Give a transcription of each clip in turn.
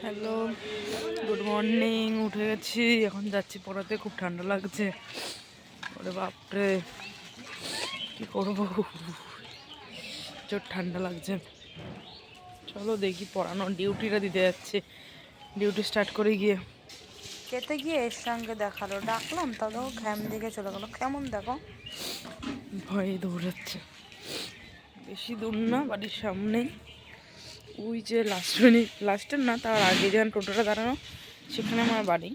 Hello good morning উঠে গেছি এখন যাচ্ছি পড়াতে খুব ঠান্ডা লাগছে। ওরে বাপরে কি করব? প্রচুর ঠান্ডা লাগছে। চলো দেখি পড়ানো ডিউটিটা দিতে যাচ্ছে। ডিউটি স্টার্ট করে গিয়ে। খেতে গিয়ে এর সঙ্গে দেখাল ডাকলাম তাহলেও খ্যাম দিকে চলে গেলো। কেমন দেখো? ভয়ে দৌড়াচ্ছে। বেশি দূর না বাড়ির সামনেই। ওই যে লাস্ট মিনিট লাস্টের না, তার আগে যেখানে টোটোটা দাঁড়ানো, সেখানে আমার বাড়ি।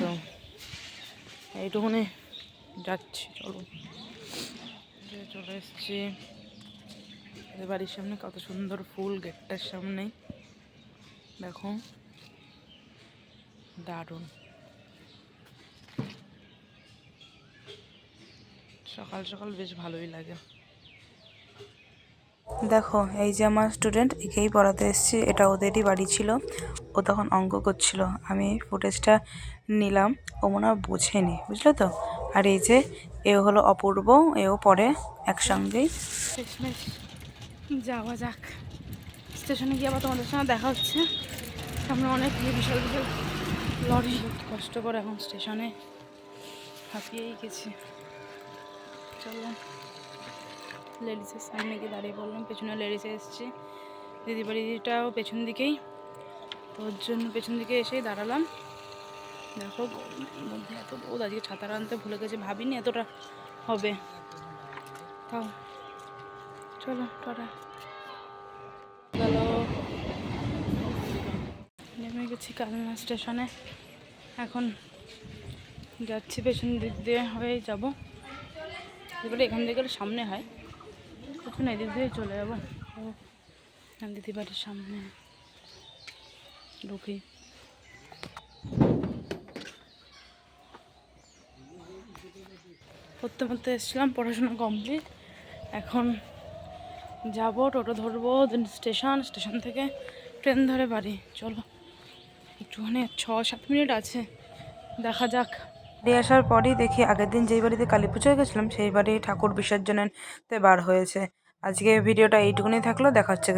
তো এইটুকুনে যাচ্ছি, চলো। চলে এসেছি। বাড়ির সামনে কত সুন্দর ফুল গেটটার সামনে। দেখো। দারুণ। সকাল সকাল বেশ ভালোই লাগে। দেখো, এই যে আমার স্টুডেন্ট একেই পড়াতে এসেছি। এটা ওদেরই বাড়ি ছিল। ও তখন অঙ্ক করছিল। আমি ফুটেজটা নিলাম। ও মনে হয় বোঝেনি, বুঝলে তো? আর এই যে, এ হলো অপূর্ব, এও পড়ে একসঙ্গেই। যাওয়া যাক। স্টেশনে গিয়ে আবার তোমাদের সঙ্গে দেখা হচ্ছে। সামনে অনেক বিশাল বিশাল। লরি, কষ্ট করে এখন স্টেশনে হাঁপিয়েই গেছি। চলো। লেডিসের সামনে গিয়ে দাঁড়িয়ে পড়লাম পেছনে লেডিসে এসেছি। দিদি বাড়িটাও পেছন দিকেই, ওর জন্য পেছন দিকে এসেই দাঁড়ালাম। দেখো, মধ্যে এত রোদ, আজকে ছাতার আনতে ভুলে গেছে, ভাবিনি এতটা হবে। তাও, চলো, টাটা। গেল নেমে গেছি কালনা স্টেশনে। এখন যাচ্ছি পেছন দিক দিয়ে হয়ে যাব। এবারে এখান থেকে সামনে হয়। পেছনে এদিক দিয়ে চলে যাব। দিদি বাড়ির সামনে ঢুকি। পড়তে পড়তে এসেছিলাম, পড়াশোনা কমপ্লিট এখন যাব, টোটো ধরবো স্টেশন স্টেশন থেকে ট্রেন ধরে বাড়ি। চলো, একটুখানি ছ, সাত মিনিট আছে। দেখা যাক। বাড়ি আসার পরই দেখি আগের দিন যেই বাড়িতে কালী পুজোয় গেছিলাম, সেই বাড়ি ঠাকুর বিসর্জনের তে বার হয়েছে। আজকে ভিডিওটা এইটুকুনি থাকল দেখা হচ্ছে।